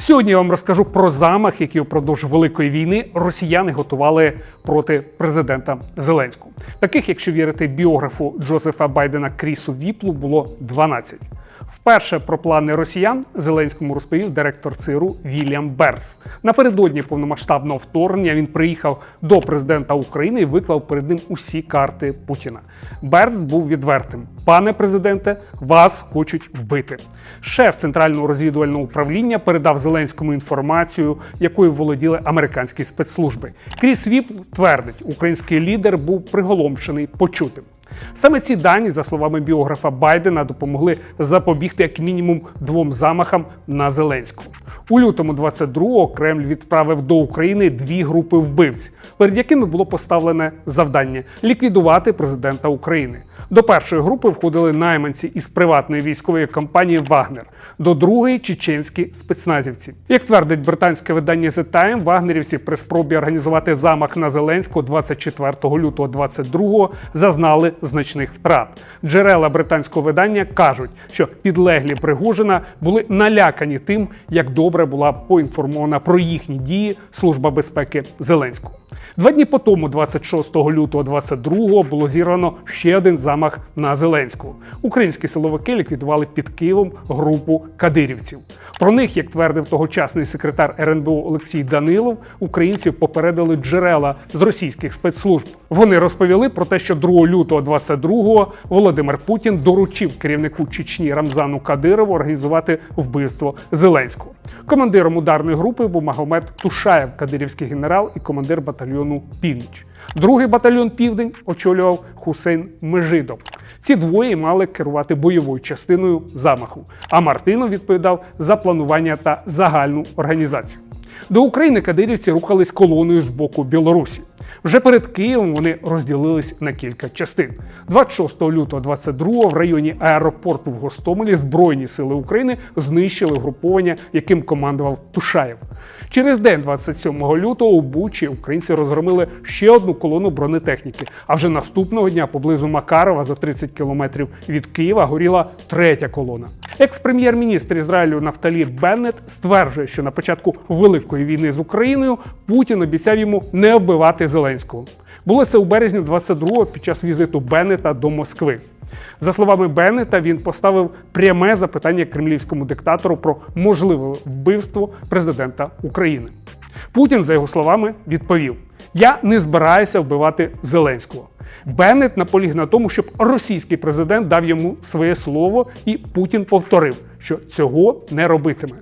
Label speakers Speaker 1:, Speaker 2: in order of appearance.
Speaker 1: Сьогодні я вам розкажу про замах, який впродовж великої війни росіяни готували проти президента Зеленського. Таких, якщо вірити біографу Джозефа Байдена Крісу Віплу, було 12. Вперше про плани росіян Зеленському розповів директор ЦРУ Вільям Берс. Напередодні повномасштабного вторгнення він приїхав до президента України і виклав перед ним усі карти Путіна. Берс був відвертим: пане президенте, вас хочуть вбити. Шеф центрального розвідувального управління передав Зеленському інформацію, якою володіли американські спецслужби. Кріс Віп твердить, український лідер був приголомшений почутим. Саме ці дані, за словами біографа Байдена, допомогли запобігти як мінімум двом замахам на Зеленського. У лютому 22-го Кремль відправив до України дві групи вбивць, перед якими було поставлене завдання ліквідувати президента України. До першої групи входили найманці із приватної військової компанії Вагнер, до другої чеченські спецназівці. Як твердить британське видання The Time, вагнерівці при спробі організувати замах на Зеленського 24 лютого 22-го зазнали значних втрат. Джерела британського видання кажуть, що підлеглі Пригожина були налякані тим, як добре була поінформована про їхні дії Служба безпеки Зеленського. Два дні по тому, 26 лютого 22-го, було зірвано ще один замах на Зеленського. Українські силовики ліквідували під Києвом групу кадирівців. Про них, як твердив тогочасний секретар РНБО Олексій Данилов, українців попередили джерела з російських спецслужб. Вони розповіли про те, що 2 лютого 22-го Володимир Путін доручив керівнику Чечні Рамзану Кадирову організувати вбивство Зеленського. Командиром ударної групи був Магомед Тушаєв, кадирівський генерал і командир батальйону Північ. Другий батальйон Південь очолював Хусейн Межидов. Ці двоє мали керувати бойовою частиною замаху. А Мартинов відповідав за планування та загальну організацію. До України кадирівці рухались колоною з боку Білорусі. Вже перед Києвом вони розділились на кілька частин. 26 лютого 22 в районі аеропорту в Гостомелі Збройні сили України знищили угруповання, яким командував Тушаєв. Через день, 27 лютого, у Бучі українці розгромили ще одну колону бронетехніки. А вже наступного дня поблизу Макарова за 30 кілометрів від Києва горіла третя колона. Екс-прем'єр-міністр Ізраїлю Нафталі Беннет стверджує, що на початку великої війни з Україною Путін обіцяв йому не вбивати Зеленського. Було це у березні 22-го під час візиту Беннета до Москви. За словами Беннета, він поставив пряме запитання кремлівському диктатору про можливе вбивство президента України. Путін, за його словами, відповів: Я не збираюся вбивати Зеленського. Беннет наполіг на тому, щоб російський президент дав йому своє слово, і Путін повторив, що цього не робитиме.